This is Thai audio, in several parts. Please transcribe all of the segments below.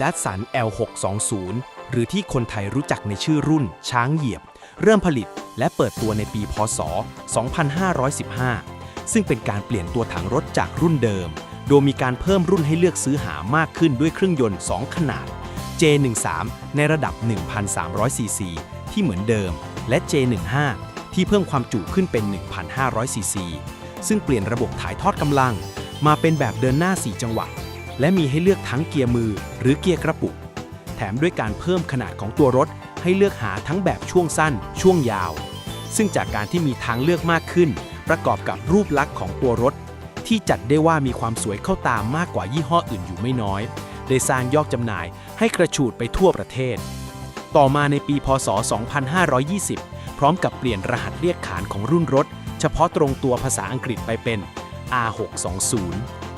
ดัตสัน L620 หรือที่คนไทยรู้จักในชื่อรุ่น ช้างเหยียบ เริ่มผลิตและเปิดตัวในปีพศ 2515 ซึ่งเป็นการเปลี่ยนตัวถังรถจากรุ่นเดิม โดยมีการเพิ่มรุ่นให้เลือกซื้อหามากขึ้นด้วยเครื่องยนต์ 2 ขนาด J13 ในระดับ 1,300 ซีซี ที่เหมือนเดิม และ J15 ที่เพิ่มความจุขึ้นเป็น 1,500 ซีซี ซึ่งเปลี่ยนระบบถ่ายทอดกำลัง มาเป็นแบบเดินหน้า 4 จังหวะ และมีให้เลือกทั้งเกียร์มือหรือเกียร์กระปุก แถมด้วยการเพิ่มขนาดของตัวรถให้เลือกหาทั้งแบบช่วงสั้น ช่วงยาว ซึ่งจากการที่มีทางเลือกมากขึ้น ประกอบกับรูปลักษณ์ของตัวรถ ที่จัดได้ว่ามีความสวยเข้าตามมากกว่ายี่ห้ออื่นอยู่ไม่น้อย ได้สร้างยอดจำหน่ายให้กระฉูดไปทั่วประเทศ ต่อมาในปีพศ 2520 พร้อมกับเปลี่ยนรหัสเรียกขานของรุ่นรถ เฉพาะตรงตัวภาษาอังกฤษไปเป็น R620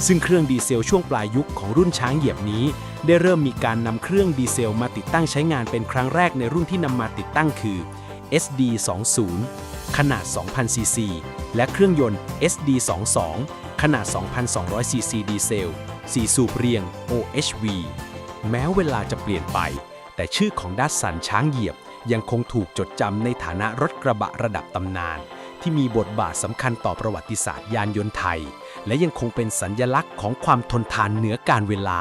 ซึ่งเครื่องดีเซลช่วงปลายยุคของรุ่นช้างเหยียบนี้ ได้เริ่มมีการนำเครื่องดีเซลมาติดตั้งใช้งานเป็นครั้งแรกในรุ่นที่นำมาติดตั้งคือ SD20 ขนาด 2,000 ซีซี และเครื่องยนต์ SD22 ขนาด 2,200 ซีซีดีเซล 4 สูบเรียง OHV แม้เวลาจะเปลี่ยนไป แต่ชื่อของดัสสันช้างเหยียบยังคงถูกจดจำในฐานะรถกระบะระดับตำนาน ที่มีบทบาทสำคัญต่อประวัติศาสตร์ยานยนต์ไทย และยังคงเป็นสัญญลักษณ์ของความทนทานเหนือการเวลา